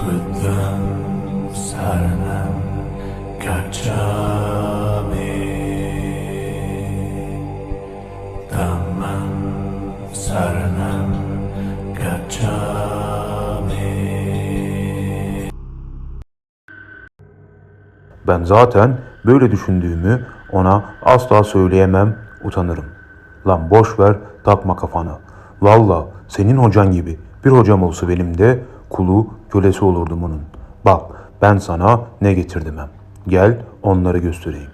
Buddham Saranam Gacchami Dhammam Saranam Gacchami Ben zaten böyle düşündüğümü ona asla söyleyemem, utanırım. Lan boş ver, takma kafana. Valla senin hocan gibi bir hocam olsa benim de kulu, kölesi olurdum onun. Bak ben sana ne getirdim hem. Gel onları göstereyim.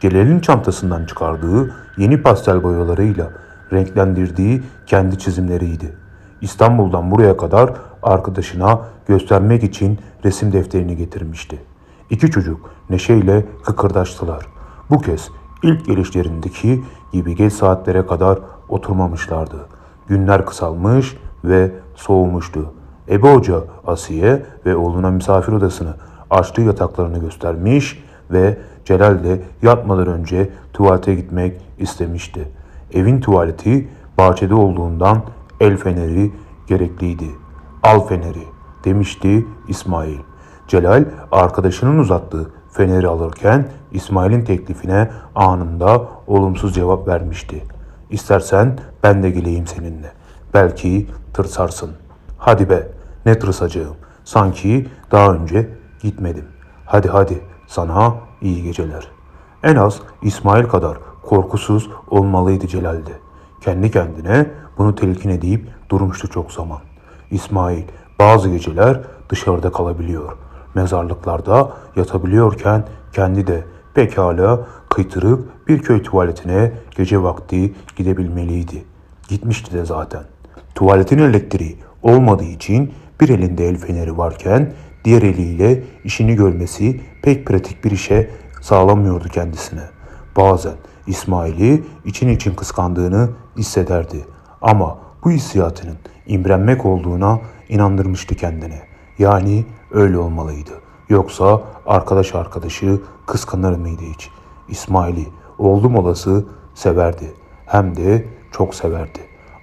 Celal'in çantasından çıkardığı yeni pastel boyalarıyla renklendirdiği kendi çizimleriydi. İstanbul'dan buraya kadar arkadaşına göstermek için resim defterini getirmişti. İki çocuk neşeyle kıkırdaştılar. Bu kez ilk gelişlerindeki gibi geç saatlere kadar oturmamışlardı. Günler kısalmış ve soğumuştu. Ebe Hoca Asiye ve oğluna misafir odasını açtığı yataklarını göstermiş ve Celal de yatmadan önce tuvalete gitmek istemişti. Evin tuvaleti bahçede olduğundan el feneri gerekliydi. Al feneri demişti İsmail. Celal arkadaşının uzattığı feneri alırken İsmail'in teklifine anında olumsuz cevap vermişti. İstersen ben de geleyim seninle. Belki tırsarsın. Hadi be ne tırsacağım. Sanki daha önce gitmedim. Hadi hadi sana iyi geceler. En az İsmail kadar korkusuz olmalıydı Celal'de. Kendi kendine bunu telkin edip durmuştu çok zaman. İsmail bazı geceler dışarıda kalabiliyor. Mezarlıklarda yatabiliyorken kendi de pekala kıytırık bir köy tuvaletine gece vakti gidebilmeliydi. Gitmişti de zaten. Tuvaletin elektriği olmadığı için bir elinde el feneri varken diğer eliyle işini görmesi pek pratik bir işe sağlamıyordu kendisine. Bazen İsmail'i için için kıskandığını hissederdi. Ama bu hissiyatının imrenmek olduğuna inandırmıştı kendini. Yani öyle olmalıydı. Yoksa arkadaş arkadaşı kıskanır mıydı hiç? İsmail'i oldum olası severdi. Hem de çok severdi.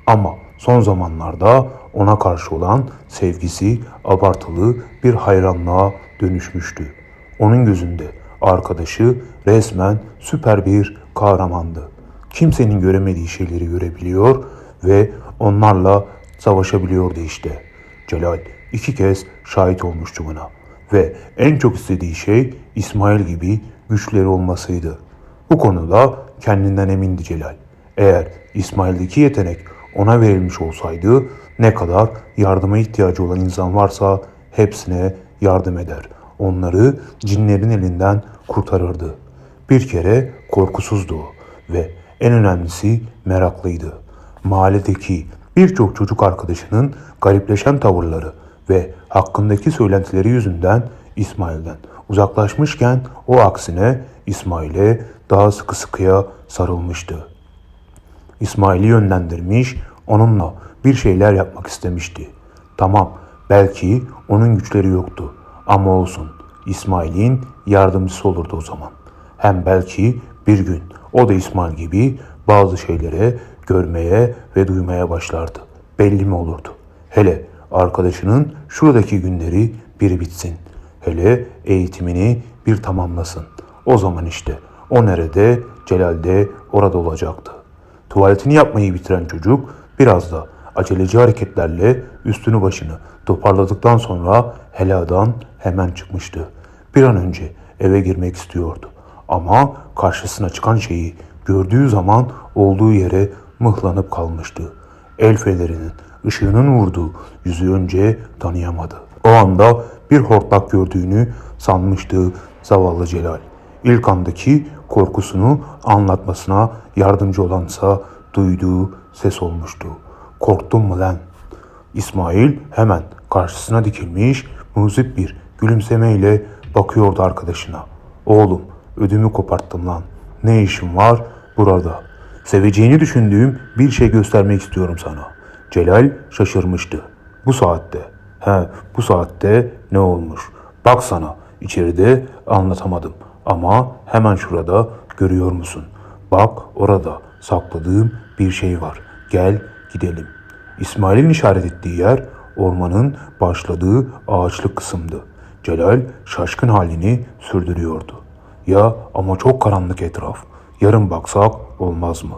Ama son zamanlarda ona karşı olan sevgisi abartılı bir hayranlığa dönüşmüştü. Onun gözünde arkadaşı resmen süper bir kahramandı. Kimsenin göremediği şeyleri görebiliyor ve onlarla savaşabiliyordu işte. Celal iki kez şahit olmuştu buna ve en çok istediği şey İsmail gibi güçleri olmasıydı. Bu konuda kendinden emindi Celal. Eğer İsmail'deki yetenek ona verilmiş olsaydı ne kadar yardıma ihtiyacı olan insan varsa hepsine yardım eder. Onları cinlerin elinden kurtarırdı. Bir kere korkusuzdu ve en önemlisi meraklıydı. Mahalledeki birçok çocuk arkadaşının garipleşen tavırları ve hakkındaki söylentileri yüzünden İsmail'den uzaklaşmışken o aksine İsmail'e daha sıkı sıkıya sarılmıştı. İsmail'i yönlendirmiş, onunla bir şeyler yapmak istemişti. Tamam, belki onun güçleri yoktu ama olsun. İsmail'in yardımcısı olurdu o zaman. Hem belki bir gün o da İsmail gibi bazı şeylere görmeye ve duymaya başlardı. Belli mi olurdu? Hele arkadaşının şuradaki günleri bir bitsin. Hele eğitimini bir tamamlasın. O zaman işte o nerede, Celal de orada olacaktı. Tuvaletini yapmayı bitiren çocuk biraz da aceleci hareketlerle üstünü başını toparladıktan sonra heladan hemen çıkmıştı. Bir an önce eve girmek istiyordu. Ama karşısına çıkan şeyi gördüğü zaman olduğu yere mıhlanıp kalmıştı. El fenerinin ışığının vurduğu yüzü önce tanıyamadı. O anda bir hortlak gördüğünü sanmıştı zavallı Celal. İlk andaki korkusunu anlatmasına yardımcı olansa duyduğu ses olmuştu. Korktun mu lan? İsmail hemen karşısına dikilmiş muzip bir gülümsemeyle bakıyordu arkadaşına. Oğlum ödümü koparttım lan. Ne işin var burada? Seveceğini düşündüğüm bir şey göstermek istiyorum sana. Celal şaşırmıştı. Bu saatte. He bu saatte ne olmuş? Bak sana içeride anlatamadım. Ama hemen şurada görüyor musun? Bak orada sakladığım bir şey var. Gel gidelim. İsmail'in işaret ettiği yer ormanın başladığı ağaçlık kısımdı. Celal şaşkın halini sürdürüyordu. Ya ama çok karanlık etraf. Yarın baksak olmaz mı?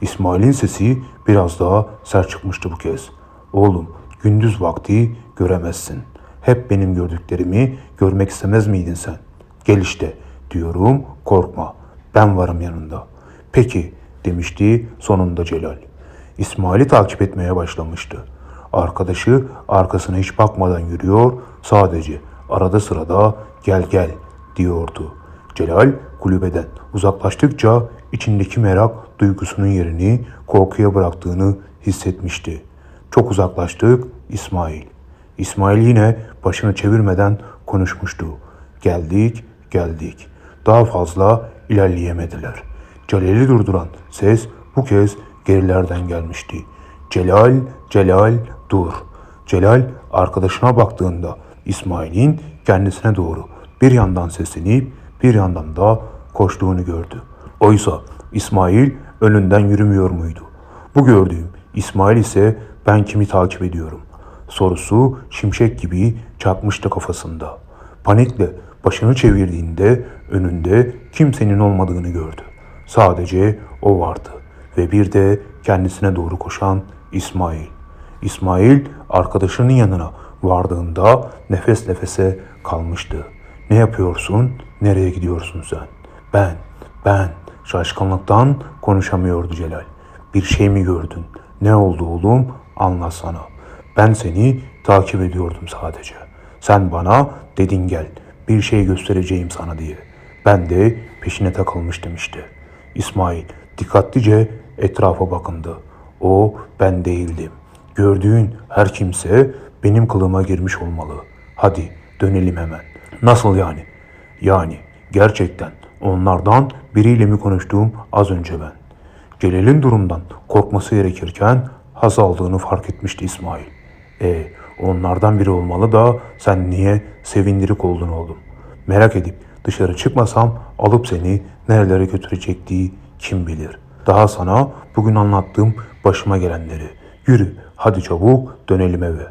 İsmail'in sesi biraz daha sert çıkmıştı bu kez. Oğlum gündüz vakti göremezsin. Hep benim gördüklerimi görmek istemez miydin sen? Gel işte diyorum korkma. Ben varım yanında. Peki demişti sonunda Celal. İsmail'i takip etmeye başlamıştı. Arkadaşı arkasına hiç bakmadan yürüyor, sadece arada sırada gel gel diyordu. Celal kulübeden uzaklaştıkça içindeki merak duygusunun yerini korkuya bıraktığını hissetmişti. Çok uzaklaştık İsmail. İsmail yine başını çevirmeden konuşmuştu. Geldik, geldik. Daha fazla ilerleyemediler. Celal'i durduran ses bu kez gerilerden gelmişti. Celal, Celal dur. Celal arkadaşına baktığında İsmail'in kendisine doğru bir yandan seslenip bir yandan da koştuğunu gördü. Oysa İsmail önünden yürümüyor muydu? Bu gördüğüm İsmail ise ben kimi takip ediyorum? Sorusu şimşek gibi çakmıştı kafasında. Panikle başını çevirdiğinde önünde kimsenin olmadığını gördü. Sadece o vardı ve bir de kendisine doğru koşan İsmail. İsmail arkadaşının yanına vardığında nefes nefese kalmıştı. Ne yapıyorsun? Nereye gidiyorsun sen? Ben, ben. Şaşkınlıktan konuşamıyordu Celal. Bir şey mi gördün? Ne oldu oğlum? Anlatsana. Ben seni takip ediyordum sadece. Sen bana dedin gel. Bir şey göstereceğim sana diye. Ben de peşine takılmıştım işte. İsmail dikkatlice etrafa bakındı. O ben değildim. Gördüğün her kimse benim kılıma girmiş olmalı. Hadi dönelim hemen. Nasıl yani? Yani gerçekten onlardan biriyle mi konuştuğum az önce ben. Celal'in durumdan korkması gerekirken haz aldığını fark etmişti İsmail. E onlardan biri olmalı da sen niye sevindirik oldun oğlum? Merak edip dışarı çıkmasam alıp seni nerelere götürecektiği kim bilir. Daha sana bugün anlattığım başıma gelenleri. Yürü hadi çabuk dönelim eve.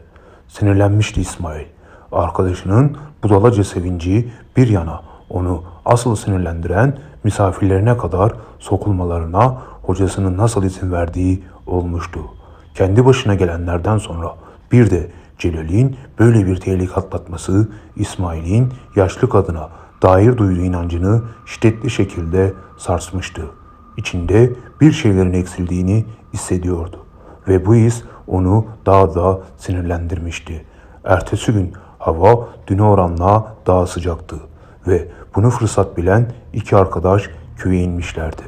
Sinirlenmişti İsmail. Arkadaşının budalaca sevinci bir yana onu asıl sinirlendiren misafirlerine kadar sokulmalarına hocasının nasıl izin verdiği olmuştu. Kendi başına gelenlerden sonra bir de Celal'in böyle bir tehlike atlatması İsmail'in yaşlı kadına dair duyduğu inancını şiddetli şekilde sarsmıştı. İçinde bir şeylerin eksildiğini hissediyordu ve bu his onu daha da sinirlendirmişti. Ertesi gün hava düne oranla daha sıcaktı ve bunu fırsat bilen iki arkadaş köye inmişlerdi.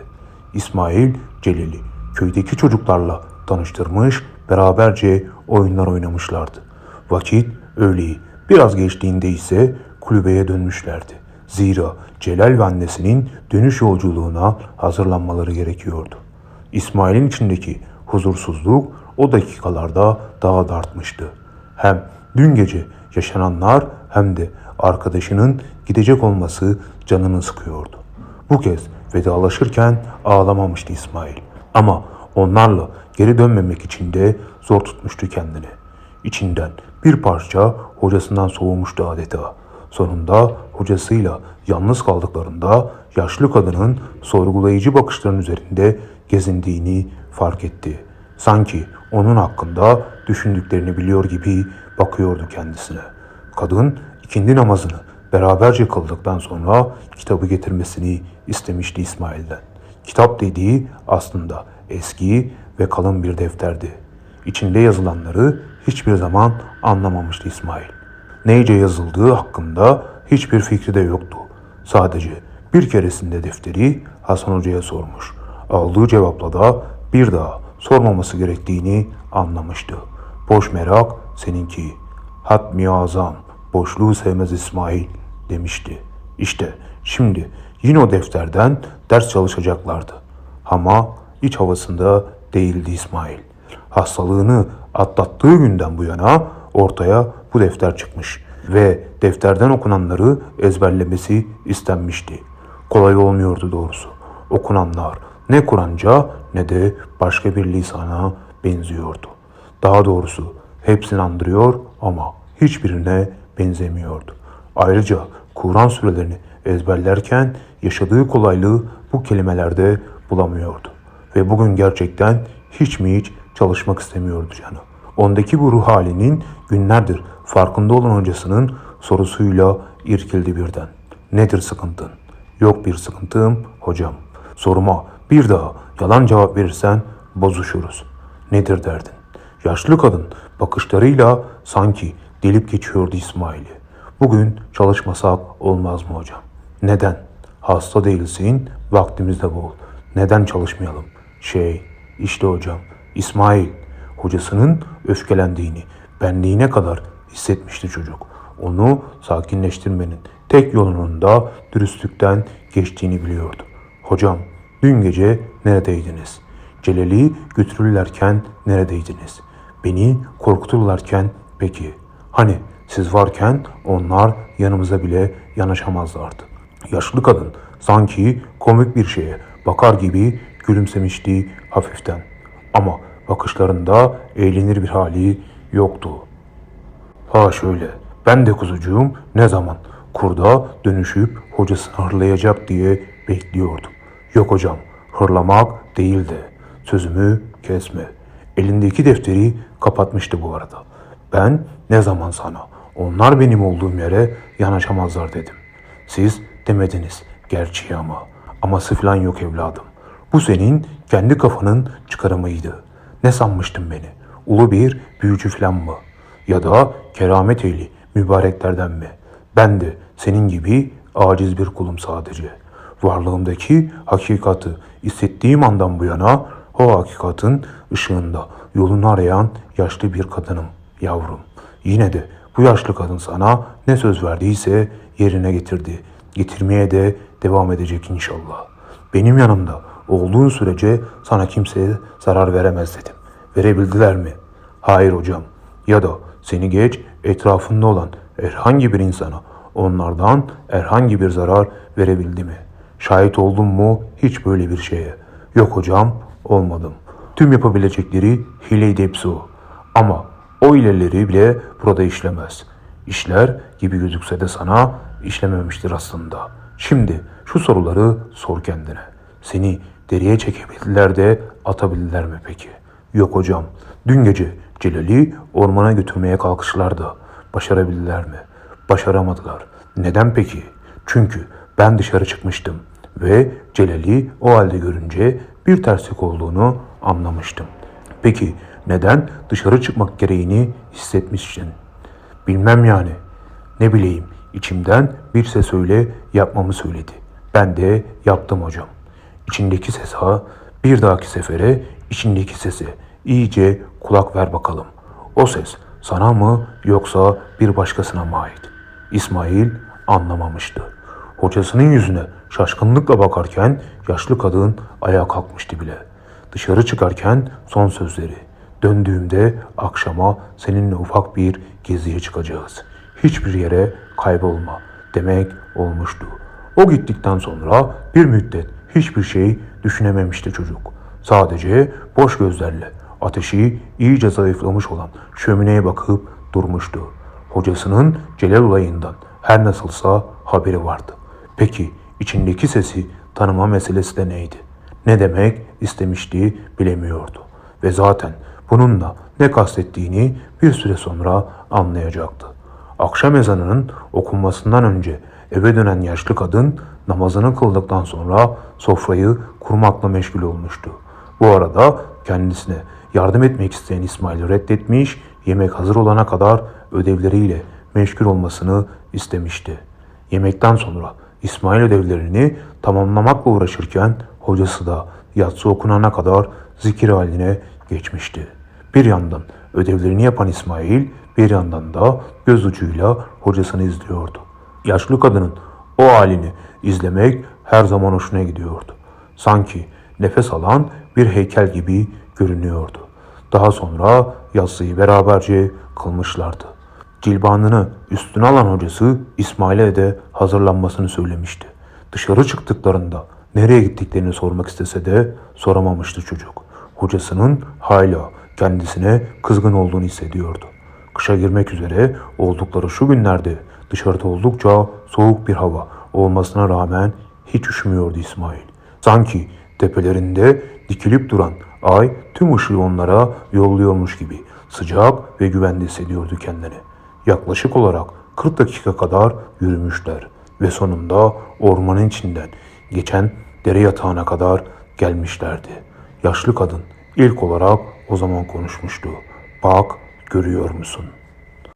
İsmail Celil'i köydeki çocuklarla tanıştırmış, beraberce oyunlar oynamışlardı. Vakit öğleyi biraz geçtiğinde ise kulübeye dönmüşlerdi. Zira Celal ve annesinin dönüş yolculuğuna hazırlanmaları gerekiyordu. İsmail'in içindeki huzursuzluk o dakikalarda daha da artmıştı. Hem dün gece yaşananlar hem de arkadaşının gidecek olması canını sıkıyordu. Bu kez vedalaşırken ağlamamıştı İsmail. Ama onlarla geri dönmemek için de zor tutmuştu kendini. İçinden bir parça hocasından soğumuştu adeta. Sonunda hocasıyla yalnız kaldıklarında yaşlı kadının sorgulayıcı bakışların üzerinde gezindiğini fark etti. Sanki onun hakkında düşündüklerini biliyor gibi bakıyordu kendisine. Kadın ikindi namazını beraberce kıldıktan sonra kitabı getirmesini istemişti İsmail'den. Kitap dediği aslında eski ve kalın bir defterdi. İçinde yazılanları hiçbir zaman anlamamıştı İsmail. Neyce yazıldığı hakkında hiçbir fikri de yoktu. Sadece bir keresinde defteri Hasan Hoca'ya sormuş. Aldığı cevapla da bir daha sormaması gerektiğini anlamıştı. Boş merak seninki. Hatmi azam, boşluğu sevmez İsmail demişti. İşte şimdi yine o defterden ders çalışacaklardı. Ama iç havasında değildi İsmail. Hastalığını atlattığı günden bu yana ortaya bu defter çıkmış ve defterden okunanları ezberlemesi istenmişti. Kolay olmuyordu doğrusu. Okunanlar ne Kur'anca ne de başka bir lisana benziyordu. Daha doğrusu hepsini andırıyor ama hiçbirine benzemiyordu. Ayrıca Kur'an surelerini ezberlerken yaşadığı kolaylığı bu kelimelerde bulamıyordu. Ve bugün gerçekten hiç mi hiç çalışmak istemiyordu canı. Ondaki bu ruh halinin günlerdir farkında olan hocasının sorusuyla irkildi birden. Nedir sıkıntın? Yok bir sıkıntım hocam. Soruma bir daha yalan cevap verirsen bozuşuruz. Nedir derdin? Yaşlı kadın bakışlarıyla sanki delip geçiyordu İsmail'i. Bugün çalışmasak olmaz mı hocam? Neden? Hasta değilsin, vaktimiz de bol. Neden çalışmayalım? Şey, işte hocam, İsmail hocasının öfkelendiğini, benliğine kadar hissetmişti çocuk. Onu sakinleştirmenin tek yolunun da dürüstlükten geçtiğini biliyordu. Hocam, dün gece neredeydiniz? Celal'i götürürlerken neredeydiniz? Beni korkuturlarken peki? Hani siz varken onlar yanımıza bile yanaşamazlardı. Yaşlı kadın sanki komik bir şeye bakar gibi gülümsemişti hafiften. Ama bakışlarında eğlenir bir hali yoktu. Ha şöyle, ben de kuzucuğum ne zaman kurda dönüşüp hocasını hırlayacak diye bekliyordum. Yok hocam, hırlamak değil de sözümü kesme. Elindeki defteri kapatmıştı bu arada. Ben ne zaman sana, onlar benim olduğum yere yanaşamazlar dedim. Siz demediniz gerçeği ama. Aması falan yok evladım. Bu senin kendi kafanın çıkarımıydı. Ne sanmıştın beni? Ulu bir büyücü falan mı? Ya da keramet ehli mübareklerden mi? Ben de senin gibi aciz bir kulum sadece. Varlığımdaki hakikati hissettiğim andan bu yana o hakikatin ışığında yolunu arayan yaşlı bir kadınım yavrum. Yine de bu yaşlı kadın sana ne söz verdiyse yerine getirdi. Getirmeye de devam edecek inşallah. Benim yanımda olduğun sürece sana kimseye zarar veremez dedim. Verebildiler mi? Hayır hocam. Ya da seni geç etrafında olan herhangi bir insana onlardan herhangi bir zarar verebildi mi? Şahit oldun mu hiç böyle bir şeye? Yok hocam olmadım. Tüm yapabilecekleri hileydi hepsi o. Ama o ilerleri bile burada işlemez. İşler gibi gözükse de sana işlememiştir aslında. Şimdi şu soruları sor kendine. Seni deriye çekebildiler de atabildiler mi peki? Yok hocam. Dün gece Celal'i ormana götürmeye kalkışlardı. Başarabildiler mi? Başaramadılar. Neden peki? Çünkü ben dışarı çıkmıştım ve Celal'i o halde görünce bir terslik olduğunu anlamıştım. Peki neden dışarı çıkmak gereğini hissetmişsin? Bilmem yani. Ne bileyim içimden bir ses öyle yapmamı söyledi. Ben de yaptım hocam. İçindeki ses bir dahaki sefere içindeki sese iyice kulak ver bakalım. O ses sana mı yoksa bir başkasına mı ait? İsmail anlamamıştı. Hocasının yüzüne şaşkınlıkla bakarken yaşlı kadın ayağa kalkmıştı bile. Dışarı çıkarken son sözleri. Döndüğümde akşama seninle ufak bir geziye çıkacağız. Hiçbir yere kaybolma demek olmuştu. O gittikten sonra bir müddet hiçbir şey düşünememişti çocuk. Sadece boş gözlerle ateşi iyice zayıflamış olan şömineye bakıp durmuştu. Hocasının Celal olayından her nasılsa haberi vardı. Peki içindeki sesi tanıma meselesi de neydi? Ne demek istemişti bilemiyordu. Ve zaten bununla ne kastettiğini bir süre sonra anlayacaktı. Akşam ezanının okunmasından önce eve dönen yaşlı kadın namazını kıldıktan sonra sofrayı kurmakla meşgul olmuştu. Bu arada kendisine yardım etmek isteyen İsmail'i reddetmiş, yemek hazır olana kadar ödevleriyle meşgul olmasını istemişti. Yemekten sonra İsmail ödevlerini tamamlamakla uğraşırken hocası da yatsı okunana kadar zikir haline geçmişti. Bir yandan ödevlerini yapan İsmail bir yandan da göz ucuyla hocasını izliyordu. Yaşlı kadının o halini izlemek her zaman hoşuna gidiyordu. Sanki nefes alan bir heykel gibi görünüyordu. Daha sonra yatsıyı beraberce kılmışlardı. Cilbanını üstüne alan hocası İsmail'e de hazırlanmasını söylemişti. Dışarı çıktıklarında nereye gittiklerini sormak istese de soramamıştı çocuk. Hocasının hala kendisine kızgın olduğunu hissediyordu. Kışa girmek üzere oldukları şu günlerde dışarıda oldukça soğuk bir hava olmasına rağmen hiç üşümüyordu İsmail. Sanki tepelerinde dikilip duran ay tüm ışığı onlara yolluyormuş gibi sıcak ve güvende hissediyordu kendini. Yaklaşık olarak 40 dakika kadar yürümüşler ve sonunda ormanın içinden geçen dere yatağına kadar gelmişlerdi. Yaşlı kadın ilk olarak o zaman konuşmuştu. Bak görüyor musun?